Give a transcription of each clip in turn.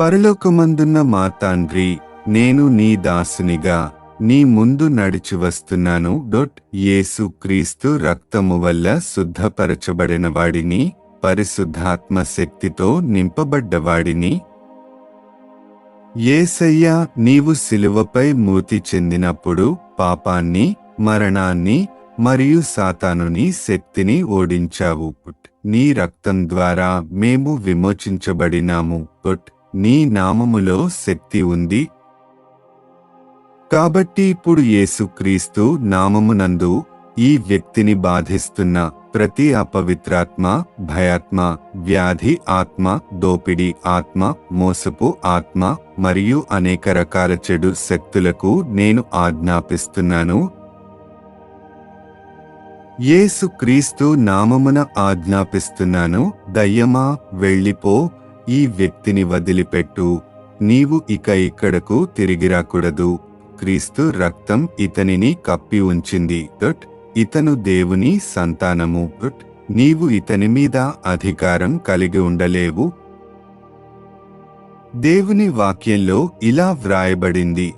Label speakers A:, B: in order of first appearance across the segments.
A: పరలోకమందున్న మా తండ్రి నేను నీ దాసునిగా నీ ముందు నడిచి వస్తున్నాను డొట్ యేసు క్రీస్తు రక్తము వల్ల శుద్ధపరచబడిన వాడిని పరిశుద్ధాత్మ శక్తితో నింపబడ్డవాడిని. ఏసయ్యా నీవు శిలువపై మూతి చెందినప్పుడు పాపాన్ని మరణాన్ని మరియు సాతానుని శక్తిని ఓడించావు. పుట్ నీ రక్తం ద్వారా మేము విమోచించబడినాము. పుట్ నీ నామములో శక్తి ఉంది. కాబట్టి ఇప్పుడు యేసుక్రీస్తు నామమునందు ఈ వ్యక్తిని బాధిస్తున్న ప్రతి అపవిత్రాత్మ భయాత్మ వ్యాధి ఆత్మ దోపిడి ఆత్మ మోసపు ఆత్మ మరియు అనేక రకాల చెడు శక్తులకు నేను ఆజ్ఞాపిస్తున్నాను. యేసుక్రీస్తు నామమున ఆజ్ఞాపిస్తున్నాను దయ్యమా వెళ్ళిపో ఈ వ్యక్తిని వదిలిపెట్టు. నీవు ఇక ఇక్కడకు తిరిగిరాకూడదు. క్రీస్తు రక్తం ఇతనిని కప్పి ఉంచింది. డొట్ ఇతను దేవుని సంతానము. డొట్ నీవు ఇతని మీద అధికారం కలిగి ఉండలేవు. దేవుని వాక్యంలో ఇలా వ్రాయబడింది.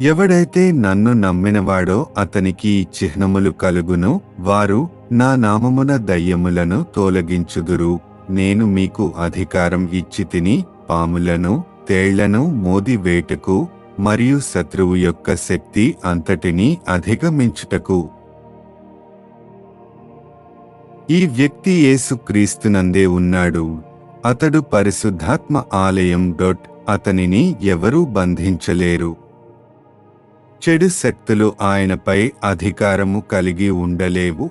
A: ఎవడైతే నన్ను నమ్మినవాడో అతనికి ఈ చిహ్నములు కలుగును వారు నా నామమున దయ్యములను తొలగించుదురు. నేను మీకు అధికారం ఇచ్చి తిని పాములను తేళ్ళను మోది వేటకు మరియు శత్రువు యొక్క శక్తి అంతటినీ అధిగమించుటకు. ఈ వ్యక్తి యేసుక్రీస్తునందే ఉన్నాడు. అతడు పరిశుద్ధాత్మ ఆలయం డొట్ అతనిని ఎవరూ బంధించలేరు. చెడు శక్తులు ఆయనపై అధికారము కలిగి ఉండలేవు.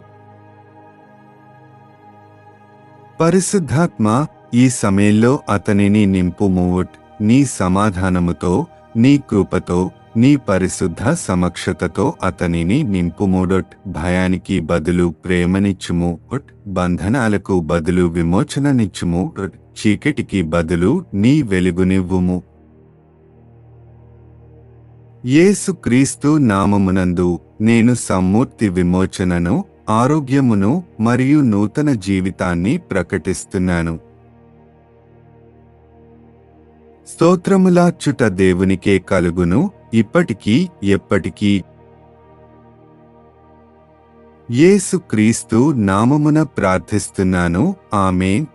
A: పరిశుద్ధాత్మ ఈ సమయంలో అతనిని నింపుమూట్ నీ సమాధానముతో నీ కృపతో నీ పరిశుద్ధ సమక్షతతో అతనిని నింపుమూడొట్ భయానికి బదులు ప్రేమనిచ్చుము బంధనాలకు బదులు విమోచననిచ్చుము చీకటికి బదులు నీ వెలుగునివ్వుము. యేసు క్రీస్తు నామమునందు నేను సమ్మూర్తి విమోచనను ఆరోగ్యమును మరియు నూతన జీవితాన్ని ప్రకటిస్తున్నాను. స్తోత్రములాచుట దేవునికే కలుగును ఇప్పటికీ ఎప్పటికీ. యేసుక్రీస్తు నామమున ప్రార్థిస్తున్నాను. ఆమె